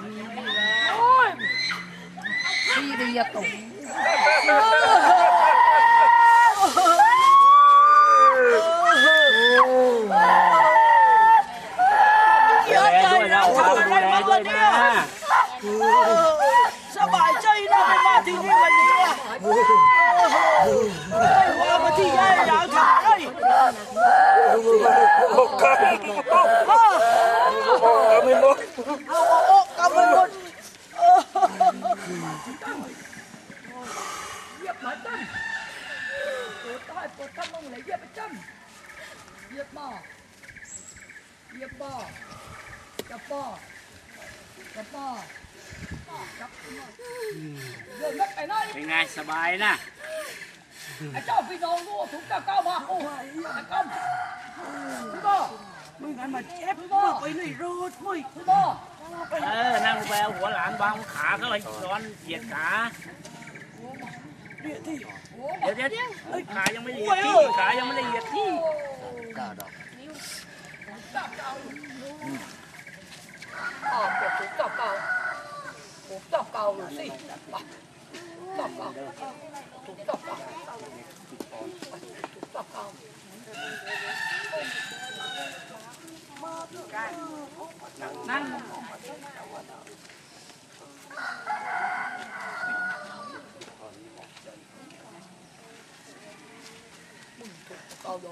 โอ้ยซีเรียตกเยอะใจนะทำอะไรมาวันนี้สบายใจนะไม่มาที่นี่วันนี้ว่ามาที่ยายอยากทำอะไรโอ้กำกำไม่หมด เอาโอ้กำมันหมด เหยียบหมาตั้มปวดใต้ปวดข้างมึง เลยเหยียบไปจ้ำเหยียบบ่อเหยียบบ่อจับบ่อจับบ่อจับบ่อเดินไม่ไปไหนเป็นไงสบายนะไอ้เจ้าพี่น้องรู้ถูกเจ้าก้าวมาโอ้ยไอ้กำพี่บ่อมึงงั้นมาเจ็บมาไปในรถมึงพี่บ่อเออนั่งไปเอาหัวหลานวางขาเขาเลยร้อนเหยียดขา เนี่ยที่ เดี๋ยวเดี๋ยวเดี๋ยวเอ้ยขายังไม่ได้เหยียดที่ขายังไม่ได้เหยียดที่ อ๋อปวดถูกจับเก่าถูกจับเก่าอยู่สิไปจับเก่าถูกจับเก่าถูกจับเก่า นั่ง cao đó tin bồn ở đây cũng hố cao kaldı.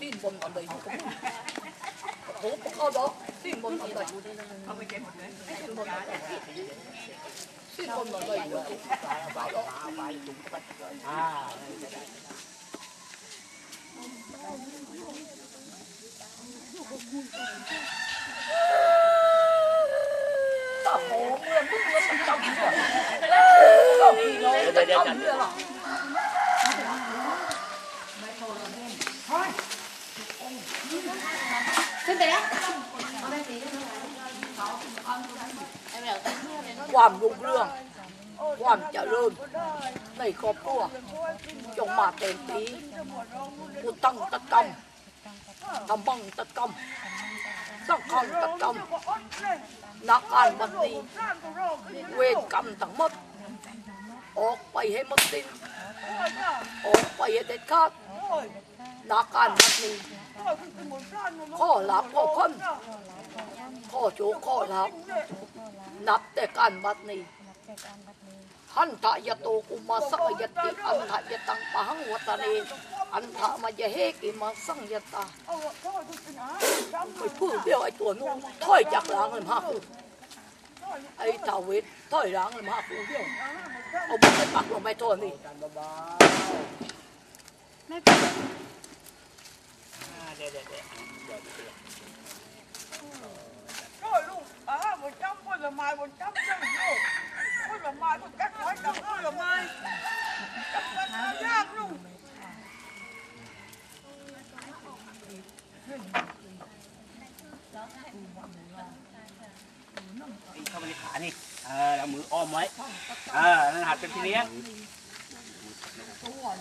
Bir bon kaldı. Hop kaldı. Bir bon kaldı. Bir bon kaldı. Ah. Hãy subscribe cho kênh Ghiền Mì Gõ Để không bỏ lỡ những video hấp dẫn ความรุ่งเรือง ความเจริญในครอบครัวจงมาเต็มปีผู้ตั้งตะกรรมทำบังตะกรรมสังขังตะกรรมนักอ่านบันดีเวรกรรมทั้งหมด ออกไปให้หมดสิ้นออกไปให้เด็ดขาดนักอ่านบันดี ข้อหลับข้อค้นข้อโจข้อหลับ นับแต่การบัดนี้หันทายโตกุมาสักยติอันทายตังปะหังวัตเนอันทามายเฮกิมาสังยตาไปพูดเดียวไอ้ตัวนู้นถอยจากหลังเลยมาคือไอ้ทาเวทถอยหลังเลยมาคือเดียวเอาบุกไปปักลงไปตัวนี้เดี๋ยวเดี๋ย để để để Trời luôn, à, một trăm con là mai, một trăm con rồi, con là mai, con cắt nói trăm con là mai, trăm con là giang luôn. Đi không đi thả đi, à, là mượn ôm ấy, à, nên hạt cho cái nia.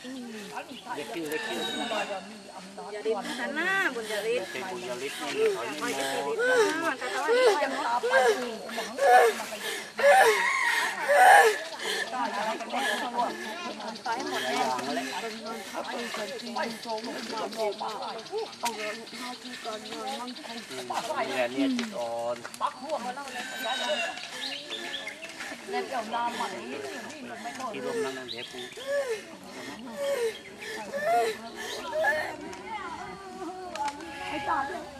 เป็นพี่เลี้ยงตัวลูกค้าวัตเนยตังกายตาวันยเตเกียรติอ้อมที่วางหัวเตพันเตกิมาไปยเอาตาตบตบเตพันเตมาไปยตูนักวันบัดนี้นั่นโอ้เอาขึ้นศาลเด็กคิ้วเด็กคิ้วอย่าดิ้นหันหน้าบุญจริตเด็กบุญยฤทธิ์นี่ถอยนิดโมมันก็ต้องยังตาไปเนี่ยเนี่ยจิตอ่อน เดี๋ยวน้ำมันนี่ไม่พอที่รวมนั่งนั่งเดี๋ยวปูให้ตาด้วย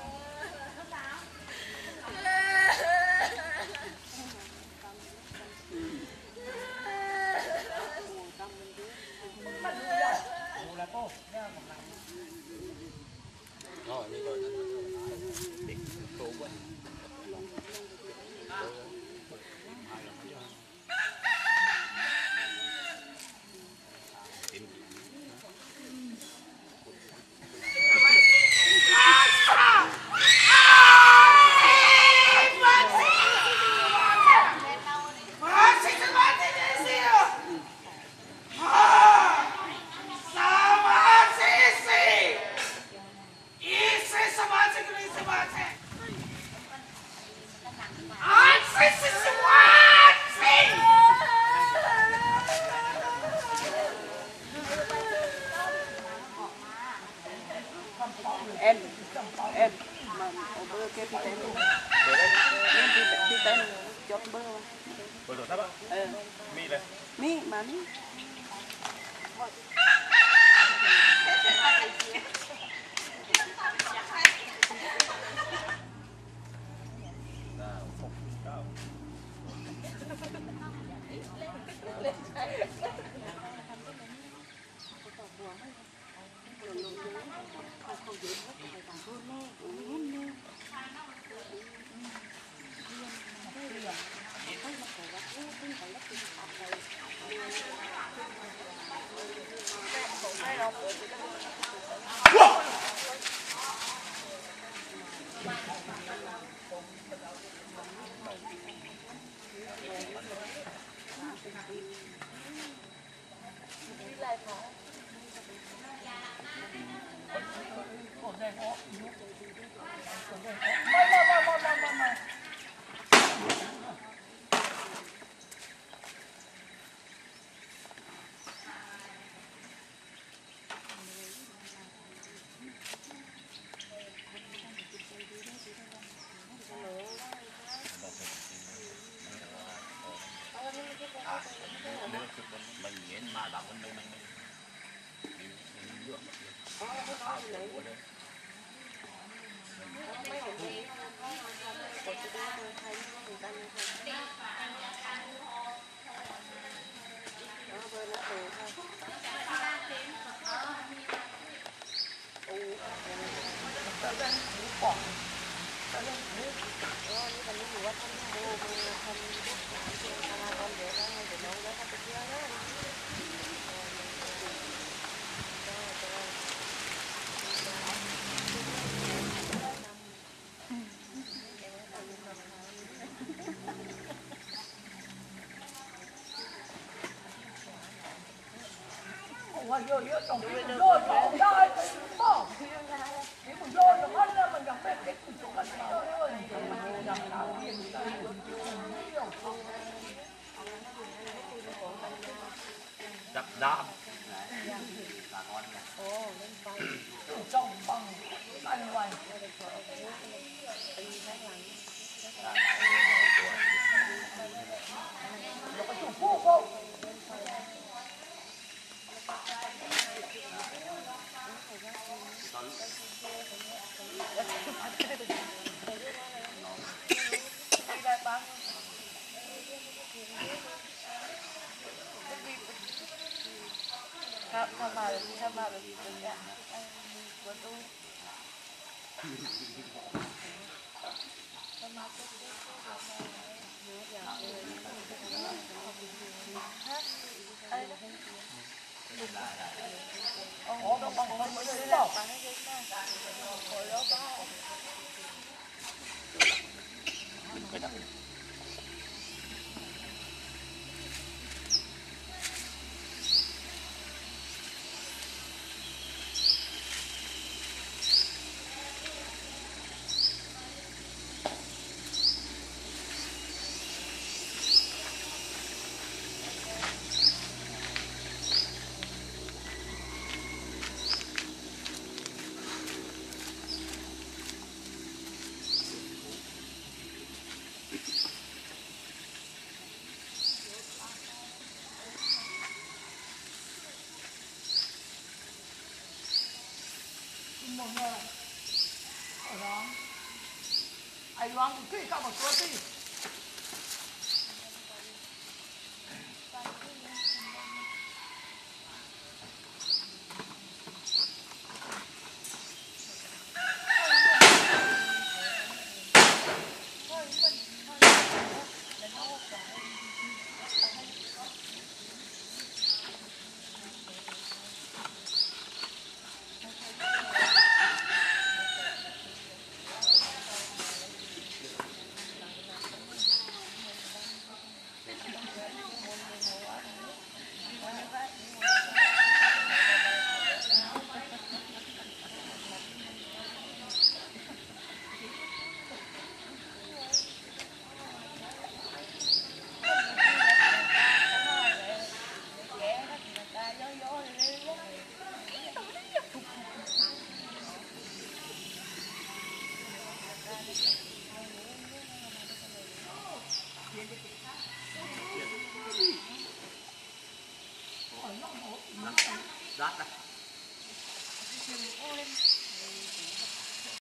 有有有有有。How, how about it? How about it? Yeah. What do we? Ông ông ông ông ông ông ông mồm mờ ở đó. Anh loan thì cái cả một số tùy